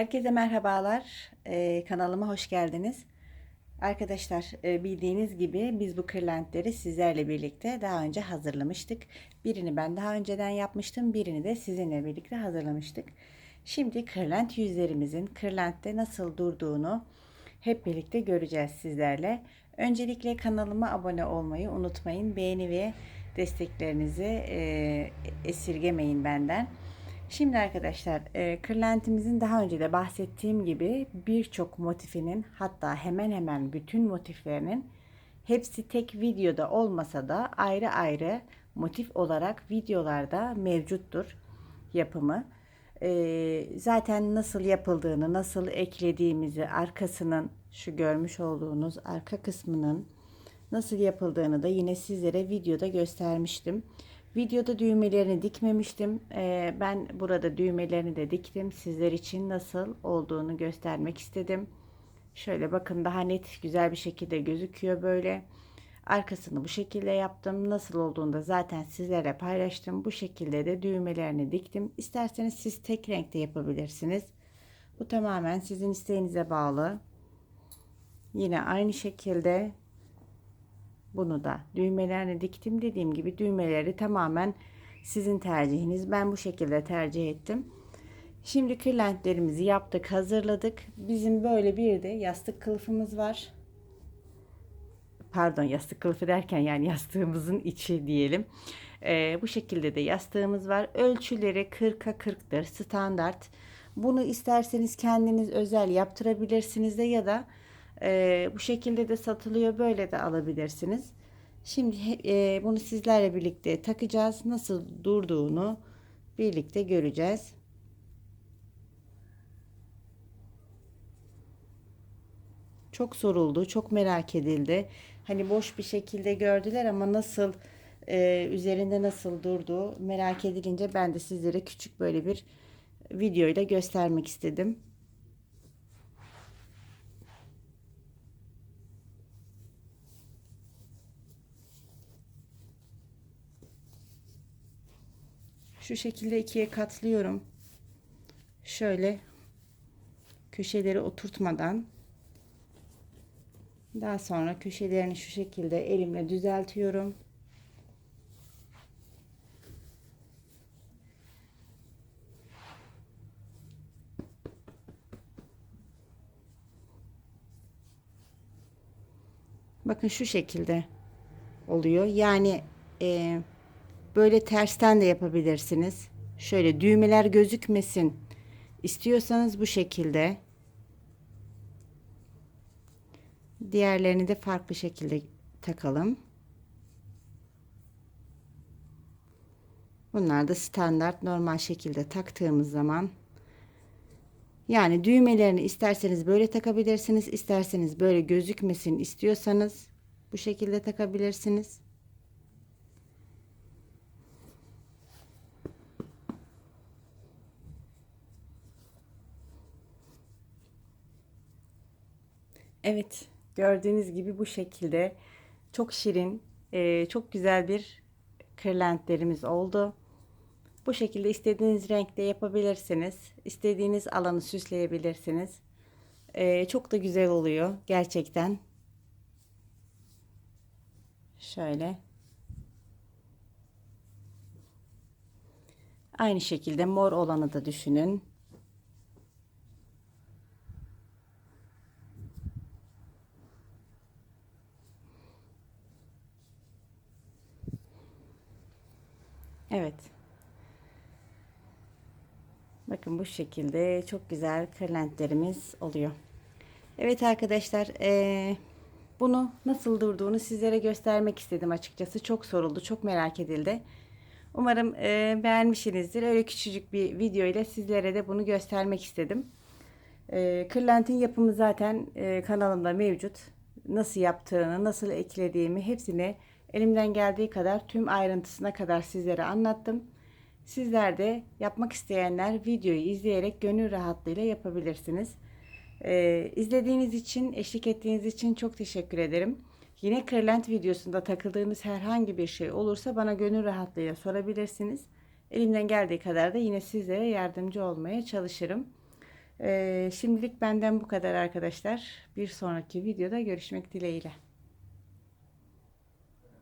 Herkese merhabalar. Ee, kanalıma hoş geldiniz. Arkadaşlar e, bildiğiniz gibi biz bu kırlentleri sizlerle birlikte daha önce hazırlamıştık. Birini ben daha önceden yapmıştım. Birini de sizinle birlikte hazırlamıştık. Şimdi kırlent yüzlerimizin kırlentte nasıl durduğunu hep birlikte göreceğiz sizlerle. Öncelikle kanalıma abone olmayı unutmayın. Beğeni ve desteklerinizi e, esirgemeyin benden. Şimdi arkadaşlar e, kırlentimizin daha önce de bahsettiğim gibi birçok motifinin hatta hemen hemen bütün motiflerinin hepsi tek videoda olmasa da ayrı ayrı motif olarak videolarda mevcuttur yapımı. E, zaten nasıl yapıldığını, nasıl eklediğimizi, arkasının şu görmüş olduğunuz arka kısmının nasıl yapıldığını da yine sizlere videoda göstermiştim. Videoda düğmelerini dikmemiştim. Ee, ben burada düğmelerini de diktim. Sizler için nasıl olduğunu göstermek istedim. Şöyle bakın daha net güzel bir şekilde gözüküyor böyle. Arkasını bu şekilde yaptım. Nasıl olduğunu da zaten sizlere paylaştım. Bu şekilde de düğmelerini diktim. İsterseniz siz tek renkte yapabilirsiniz. Bu tamamen sizin isteğinize bağlı. Yine aynı şekilde bunu da düğmelerini diktim. Dediğim gibi düğmeleri tamamen sizin tercihiniz. Ben bu şekilde tercih ettim. Şimdi kırlentlerimizi yaptık, hazırladık. Bizim böyle bir de yastık kılıfımız var. Pardon yastık kılıfı derken yani yastığımızın içi diyelim. Ee, bu şekilde de yastığımız var. Ölçüleri 40'a 40'tır standart. Bunu isterseniz kendiniz özel yaptırabilirsiniz de ya da e, bu şekilde de satılıyor. Böyle de alabilirsiniz. Şimdi e, bunu sizlerle birlikte takacağız. Nasıl durduğunu birlikte göreceğiz. Çok soruldu, çok merak edildi. Hani boş bir şekilde gördüler ama nasıl e, üzerinde nasıl durduğu merak edilince ben de sizlere küçük böyle bir videoyla göstermek istedim. Şu şekilde ikiye katlıyorum. Şöyle köşeleri oturtmadan daha sonra köşelerini şu şekilde elimle düzeltiyorum. Bakın şu şekilde oluyor. Yani e, böyle tersten de yapabilirsiniz. Şöyle düğmeler gözükmesin istiyorsanız bu şekilde. Diğerlerini de farklı şekilde takalım. Bunlar da standart normal şekilde taktığımız zaman yani düğmelerini isterseniz böyle takabilirsiniz, isterseniz böyle gözükmesin istiyorsanız bu şekilde takabilirsiniz. Evet, gördüğünüz gibi bu şekilde çok şirin, e, çok güzel bir kırlentlerimiz oldu. Bu şekilde istediğiniz renkte yapabilirsiniz. İstediğiniz alanı süsleyebilirsiniz. E, çok da güzel oluyor gerçekten. Şöyle. Aynı şekilde mor olanı da düşünün. Evet. Bakın bu şekilde çok güzel kırlentlerimiz oluyor. Evet arkadaşlar ee, bunu nasıl durduğunu sizlere göstermek istedim açıkçası. Çok soruldu, çok merak edildi. Umarım e, beğenmişsinizdir. Öyle küçücük bir video ile sizlere de bunu göstermek istedim. E, kırlentin yapımı zaten e, kanalımda mevcut. Nasıl yaptığını, nasıl eklediğimi hepsini Elimden geldiği kadar tüm ayrıntısına kadar sizlere anlattım. Sizler de yapmak isteyenler videoyu izleyerek gönül rahatlığıyla yapabilirsiniz. Ee, izlediğiniz için, eşlik ettiğiniz için çok teşekkür ederim. Yine kırlent videosunda takıldığınız herhangi bir şey olursa bana gönül rahatlığıyla sorabilirsiniz. Elimden geldiği kadar da yine sizlere yardımcı olmaya çalışırım. Ee, şimdilik benden bu kadar arkadaşlar. Bir sonraki videoda görüşmek dileğiyle.